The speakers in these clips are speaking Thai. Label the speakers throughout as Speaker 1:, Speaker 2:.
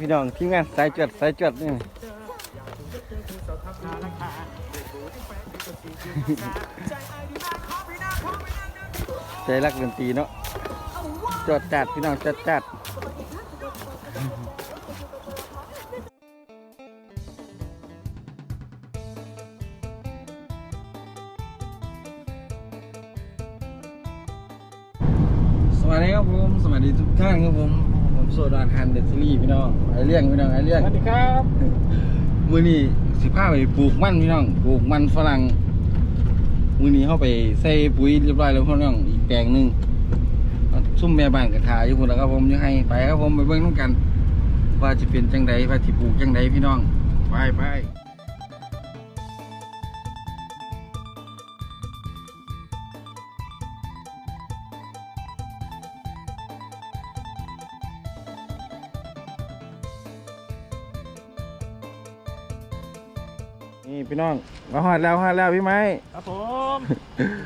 Speaker 1: พี่น้องทีมงานสายจวดสายจวดนี่ใจรักดนตรีเนาะจวดจัดพี่น้องจวดจัดสวัสดีครับผม สวัสดีทุกท่านครับผมผม โซดานฮันเดอะซีรีส์พี่น้องไอเลี้ยงพี่น้องไอเลี้ยง
Speaker 2: สวัสดีครับ
Speaker 1: มือนี้สิพาไปปลูกมันพี่น้องปลูกมันฝรั่งมือนี้เข้าไปใส่ปุ๋ยเรียบร้อยแล้วพี่น้องอีกแปลงหนึ่งซุ่มแม่บ้านกระถาอยู่คนแล้วครับผมยังให้ไปครับผมไปเบิ่งน้องกัน ว่าจะเป็นจังใดว่าจะปลูกจังใดพี่น้องไปไป นี่พี่น้องมาหอดแล้วหอดแล้วพี่ไม้
Speaker 2: ครับผม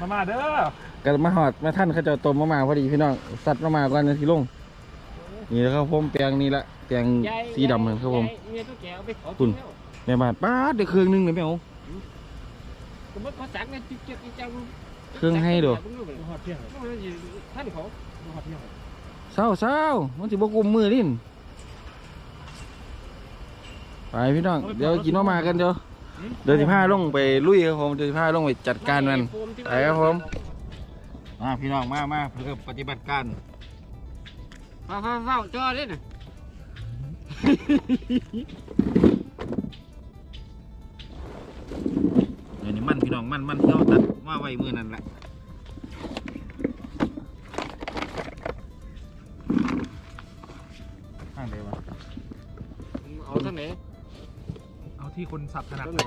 Speaker 2: มามาเด้อ
Speaker 1: ก็มาหอดมาท่านเขาเจะต้มมามาพอดีพี่น้องสัตว์มามาก่อนนะทีลงนี่แหล้วครับผมแปลงนี้ละแปลงสีดำเหมือนครับผม
Speaker 2: เมียต้องแกเอาไปขอ
Speaker 1: คุณแม่บ้านป้าดเดี๋ยวเครื่องหนึงเลยแม่โอ
Speaker 2: สมมติเขาสั่งเนี่ยจิ๊กจิ๊กจิ๊กจิ๊ก
Speaker 1: เครื่องให้ดู
Speaker 2: หอดเพียงท่านเขาหอดเพียง
Speaker 1: เศร้าเศร้ามันสิบกุมมือลิ้นไปพี่น้อง เดี๋ยวกินมามากันเดี๋ยว เดี๋ยวสิพาลงไปลุยครับผมเดี๋ยวสิพาลงไปจัดการมันไปครับผมมาพี่น้องมามาเพื่อปฏิบัติการ
Speaker 2: เฝ้าเฝ้าเฝ้าจอเด้น่ะ
Speaker 1: เดี๋ยวนี้มันพี่น้องมันมันที่เราตัดมาไว้มือนั่นแหละ
Speaker 2: ที่
Speaker 3: คนสับถนัด
Speaker 2: ท่านไหน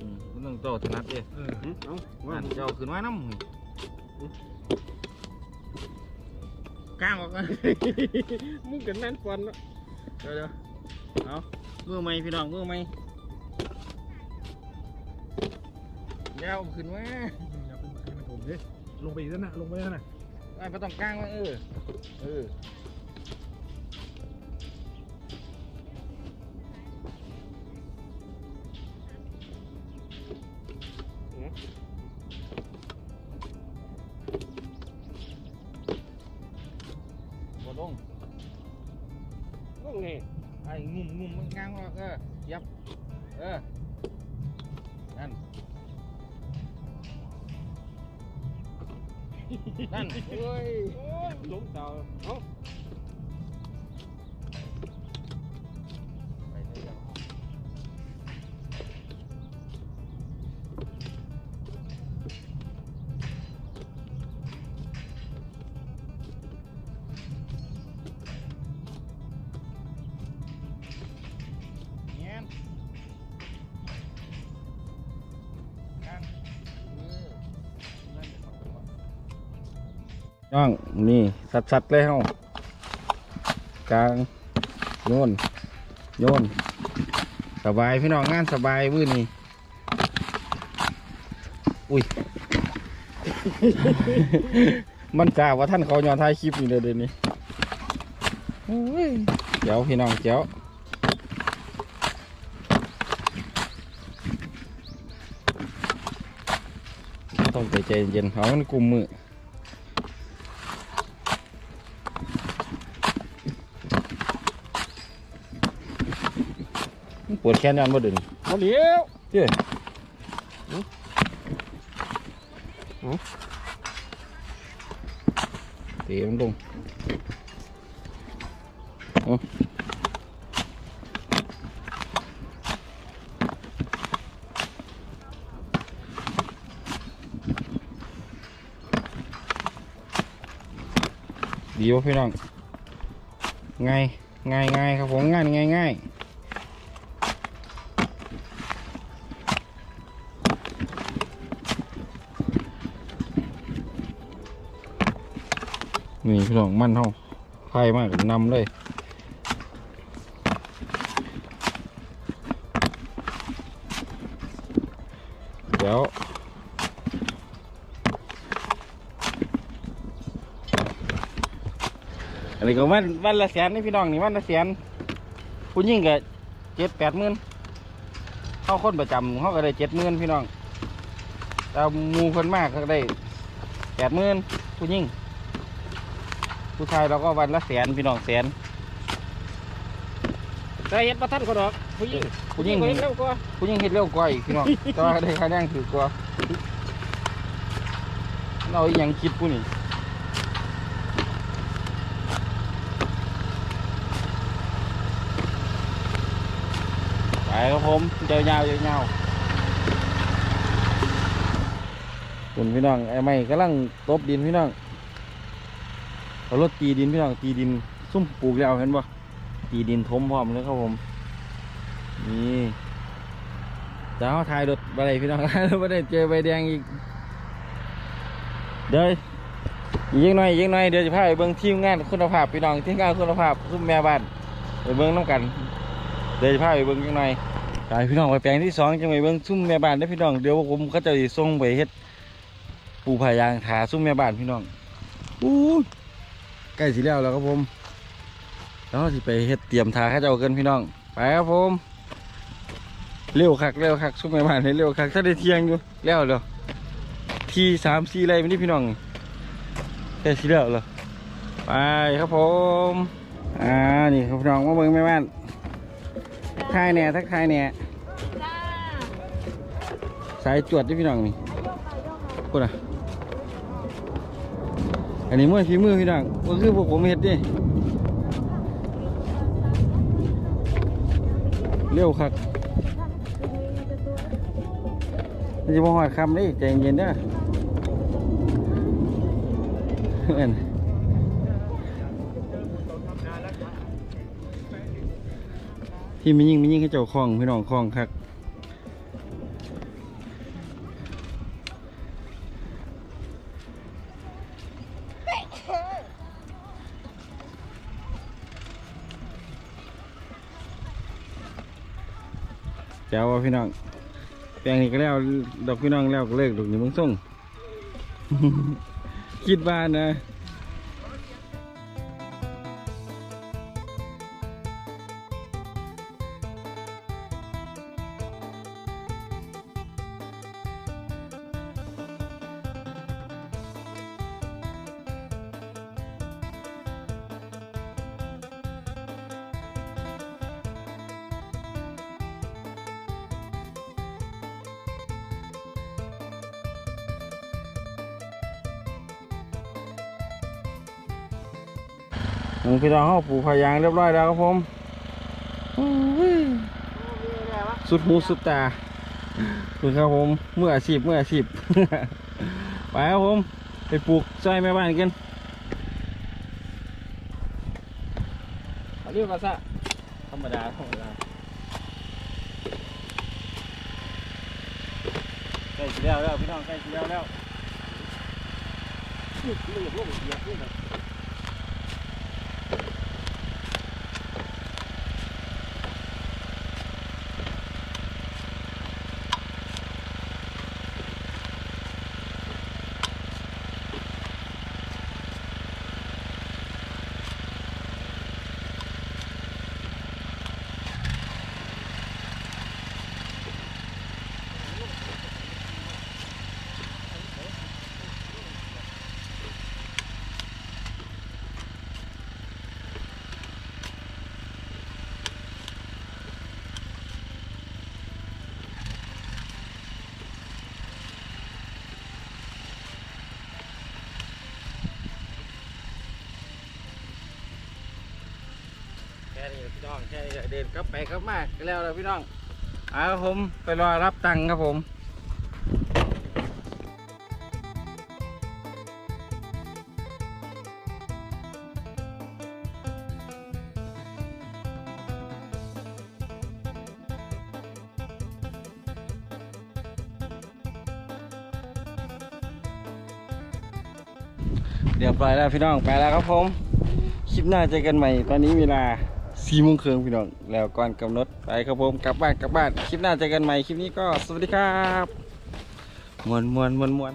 Speaker 1: อืมมันต้องโตถนัดเด้
Speaker 3: เออ
Speaker 2: เอา
Speaker 1: ว่าเจ้าขึ้นไว้น้ำหึกลางออกกัน
Speaker 2: มึงกันนั่นฟันละ
Speaker 1: เดี๋ยวเดี๋ยวเอามือไหมพี่น้องมือไหมยาวขึ้นไว้
Speaker 3: อย่าเป็นให้มันถมดิลงไปอีกแล้วนะลงไปแล้วนะ
Speaker 1: ไอ้ไม่ต้องกลางไว้เออเออางออกเออยับ เออ นั่น นั่นเฮ้ย
Speaker 2: โอ้ยหลงเต่าเอา
Speaker 1: น้องนี่สัดๆเลยเฮากลางโยนโยนสบายพี่น้องงานสบายวื้อนี่อุ้ย มันกล้าว่าท่านเขายอนท้ายคลิปนี่เลยเดี๋ยวนี้โอ้ยเจ๋วพี่น้องเจ๋วต้องใจใจเย็นๆเขามันกลุ่มมือ วดแขนยันบ่เดึง
Speaker 2: เอาเลี้ยว
Speaker 1: เจ้เตะมันลงเอาดีวะพี่น้อง ง่ายง่ายง่ายครับผมง่ายง่ายง่าย นี่พี่น้องมันเท่าไพ่มากนำเลยเดี๋ยวอันนี้ก็วันวันละแสนนี่พี่น้องนี่วันละแสนผู้หญิงก็เจ็ดแปดหมื่นเข้าคนประจำเขาก็ได้เจ็ดหมื่นพี่น้องแต่หมูคนมากก็ได้แปดหมื่นผู้หญิง ผู้ชายเราก็วันละแสนพี่น้องแสน
Speaker 2: แต่เฮ็ดบ่ทันเขาดอกผู้หญิง
Speaker 1: ผู้หญิง
Speaker 2: เฮ็ดเร็วกว่า
Speaker 1: ผู้หญิงเฮ็ดเร็วกว่าอีกพี่น้อง แต่ว่าได้ค่าแรงถือกว่าเราอีหยังคิดผู้นี่ไปครับผมเจ้ายาวยาวๆคุณพี่น้องไอ้ไม่กำลังตบดินพี่น้อง เอารถตีดินพี่น้องตีดินซุ่มปลูกแล้วเห็นปะตีดินทมพร้อมเลยครับผม นี่จะเอาถ่ายรถไปเลยพี่น้องไม่ได้เจอใบแดงอีก เดี๋ยวอีกหน่อยอีกหน่อยเดี๋ยวจะพาไปเบิ่งทีมงานคุณภาพพี่น้องทีมงานคุณภาพซุ่มแม่บ้านไปเบิ่งน้ำกัน เดี๋ยวจะพาไปเบิ่งจังหน่อยไปพี่น้องไปแปลงที่สองจังไปเบิ่งซุ่มแม่บ้านได้พี่น้องเดี๋ยวผมก็จะส่งไปเฮ็ดปูผายางถาซุ่มแม่บ้านพี่น้องอู้ ใกล้สิแล้วแล้วครับผมแล้วสิไปเฮ็ดเตรียมทาข้าเจ้าเกินพี่น้อง ไปครับผมเร็วคักเร็วคักซุ่มแม่บ้านให้เร็วคักถ้าได้เที่ยงอยู่แล้วเด้อทีสามสี่ไรไม่ได้พี่น้องแค่สิแล้วเหรอไปครับผมอ่านี่ครับพี่น้องมาเบิ่งแม่บ้านทักทายแหน่ทักทายแหน่
Speaker 4: จ้า
Speaker 1: สายจวดที่พี่น้องนี่กูน่ะ อันนี้มือฝีมือพี่น้องก็คือพวกผมเฮ็ดดิเร็วคักมันจะบ่หอดคำนี่ใจเย็นๆเด้อเอิ้นที่มียิงมียิงให้เจ้าคลองพี่น้องคลองคัก เจ้าว่าพี่น้องแปลงนี้ก็แล้วดอกพี่น้องแล้วก็เลิกดอกนี้มึงส่ง คิดว่านะ มึงพี่น้องเขาปลูกพายางเรียบร้อยแล้วครับผมสุดหูสุดตาคือครับผมเมื่ออาชีพเมื่ออาชีพไปครับผมไปปลูกซอยแม่บ้านกัน
Speaker 2: เรียกว่าซะ
Speaker 1: ธรรมดาธรรมดาใกล้สิแล้วแล้วพี่น้องใกล้สิแล้วแล้ว
Speaker 2: เรียกว่าเหยียบนี่น
Speaker 1: ค่นี้แหละพี่น้องแค่นี้แหละเดินกลับไปกลับมาก็แล้วแล้วพี่น้องเอาผมไปรอรับตังค์ครับผมเรียบร้อยแล้วพี่น้องไปแล้วครับผม คลิปหน้าเจอกันใหม่ ตอนนี้เวลา สี่โมงครึ่งพี่น้องแล้วก่อนกำหนดไปครับผมกลับบ้านกลับบ้าน คลิปหน้าเจอกันใหม่คลิปนี้ก็สวัสดีครับมวนมวนมวนมวน